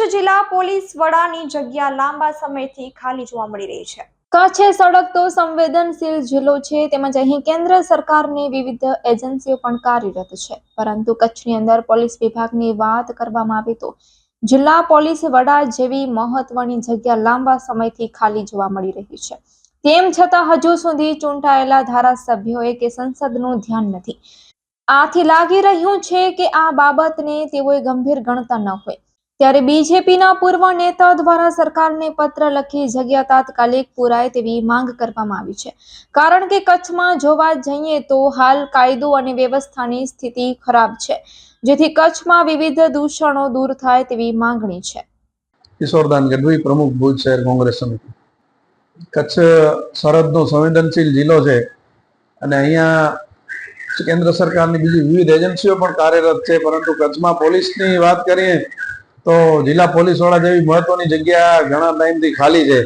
કચ્છ જિલ્લા પોલીસ વડાની જગ્યા લાંબા સમયથી ખાલી જોવા મળી રહી છે. કચ્છ સડક તો સંવેદનશીલ જિલ્લો છે, તેમજ અહીં કેન્દ્ર સરકારની વિવિધ એજન્સીઓ પણ કાર્યરત છે. પરંતુ કચ્છની અંદર પોલીસ વિભાગની વાત કરવામાં આવે તો જિલ્લા પોલીસ વડા જેવી મહત્વની જગ્યા લાંબા સમયથી ખાલી જોવા મળી રહી છે. તેમ છતાં હજુ સુધી ચૂંટાયેલા ધારાસભ્યોએ કે સંસદનું ધ્યાન નથી. આથી લાગી રહ્યું છે કે આ બાબતને તેઓએ ગંભીર ગણતા ન હોય. ત્યારે બીજેપીના પૂર્વ નેતા દ્વારા સરકારને પત્ર લખી જગ્યા તાત્કાલિક પુરાય તેવી માંગ કરવામાં આવી છે. કારણ કે કચ્છમાં જોવા જઈએ તો હાલ કાયદો અને વ્યવસ્થાની સ્થિતિ ખરાબ છે, જેથી કચ્છમાં વિવિધ દૂષણો દૂર થાય તેવી માંગણી છે. કિશોરદાન ગઢવી પ્રમુખ ભુજ શહેર કોંગ્રેસ સમિતિ. કચ્છ સરહદનો સંવેદનશીલ જિલ્લો છે અને અહીંયા કેન્દ્ર સરકારની બીજી વિવિધ એજન્સીઓ પણ કાર્યરત છે, પરંતુ કચ્છમાં પોલીસની વાત કરીએ તો જિલ્લા પોલીસ વડા જેવી મહત્વની જગ્યા ઘણા ટાઈમથી ખાલી છે.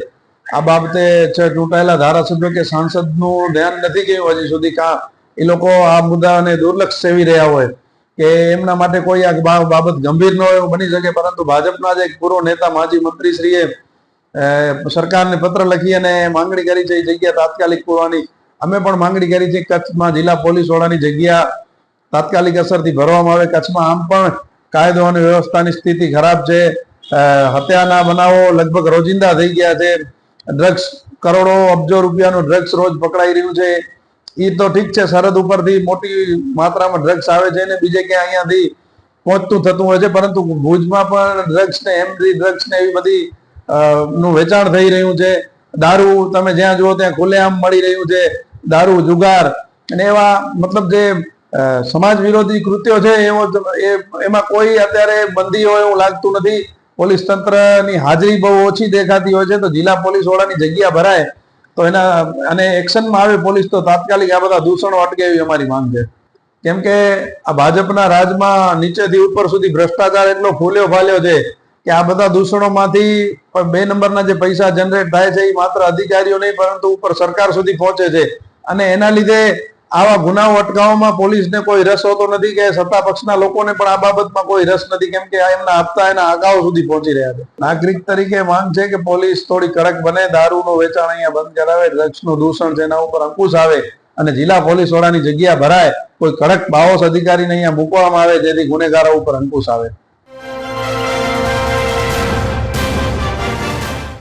આ બાબતે છે ચૂંટાયેલા ધારાસભ્યો કે સાંસદનું ધ્યાન નથી ગયું હજી સુધી કા એ લોકો આ મુદ્દાને દુર્લક્ષ સેવી રહ્યા હોય કે એમના માટે કોઈ આ બાબત ગંભીર ન હોય એવું બની શકે, પરંતુ ભાજપના જ એક પૂર્વ નેતા માજી મંત્રીશ્રીએ સરકારને પત્ર લખી અને માંગણી કરી છે, એ જગ્યા તાત્કાલિક પૂરવાની. અમે પણ માંગણી કરી છે, કચ્છમાં જિલ્લા પોલીસ વડાની જગ્યા તાત્કાલિક અસરથી ભરવામાં આવે, કચ્છમાં આમ પણ કાયદો અને વ્યવસ્થાની સ્થિતિ ખરાબ છે. હત્યાના બનાવો લગભગ રોજિંદા થઈ ગયા છે. ડ્રગ્સ કરોડો અબજો રૂપિયાનું ડ્રગ્સ રોજ પકડાઈ રહ્યું છે. એ તો ઠીક છે, સરહદ ઉપરથી મોટી માત્રામાં ડ્રગ્સ આવે છે ને બીજે ક્યાં અહીંયાથી પહોંચતું થતું હોય છે, પરંતુ ભુજમાં પણ ડ્રગ્સ ને એમડી ડ્રગ્સ ને એવી બધી નું વેચાણ થઈ રહ્યું છે. દારૂ તમે જ્યાં જુઓ ત્યાં ખુલ્લેઆમ મળી રહ્યું છે. દારૂ, જુગાર અને એવા મતલબ જે સમાજ વિરોધી કૃત્યો છે, એવો એમાં કોઈ અત્યારે બંદી હોય એવું લાગતું નથી. પોલીસ તંત્રની હાજરી બહુ ઓછી દેખાતી હોય છે, તો જિલ્લા પોલીસ વડાની જગ્યા ભરાય, તો એના, અને એક્શનમાં આવે પોલીસ, તો તાત્કાલિક આ બધા દૂષણો અટકે એવી અમારી માંગ છે. કેમ કે આ ભાજપના રાજમાં નીચેથી ઉપર સુધી ભ્રષ્ટાચાર એટલો ફૂલ્યો ફાલ્યો છે કે આ બધા દૂષણોમાંથી બે નંબરના જે પૈસા જનરેટ થાય છે, એ માત્ર અધિકારીઓ નહીં, પરંતુ ઉપર સરકાર સુધી પહોંચે છે. અને એના લીધે આવા ગુનાઓ અટકાવવામાં પોલીસને કોઈ રસ હોતો નથી કે સત્તા પક્ષના લોકોને પણ આ બાબતમાં કોઈ રસ નથી. કેમ કે એમના હપ્તા એના અગાઉ સુધી પહોંચી રહ્યા છે. નાગરિક તરીકે માંગ છે કે પોલીસ થોડી કડક બને, દારૂનું વેચાણ અહીંયા બંધ કરાવે, ડ્રગ્સનું દૂષણ છે, એના ઉપર અંકુશ આવે અને જિલ્લા પોલીસ વડાની જગ્યા ભરાય, કોઈ કડક બાઓસ અધિકારીને અહીંયા મૂકવામાં આવે, જેથી ગુનેગારો ઉપર અંકુશ આવે.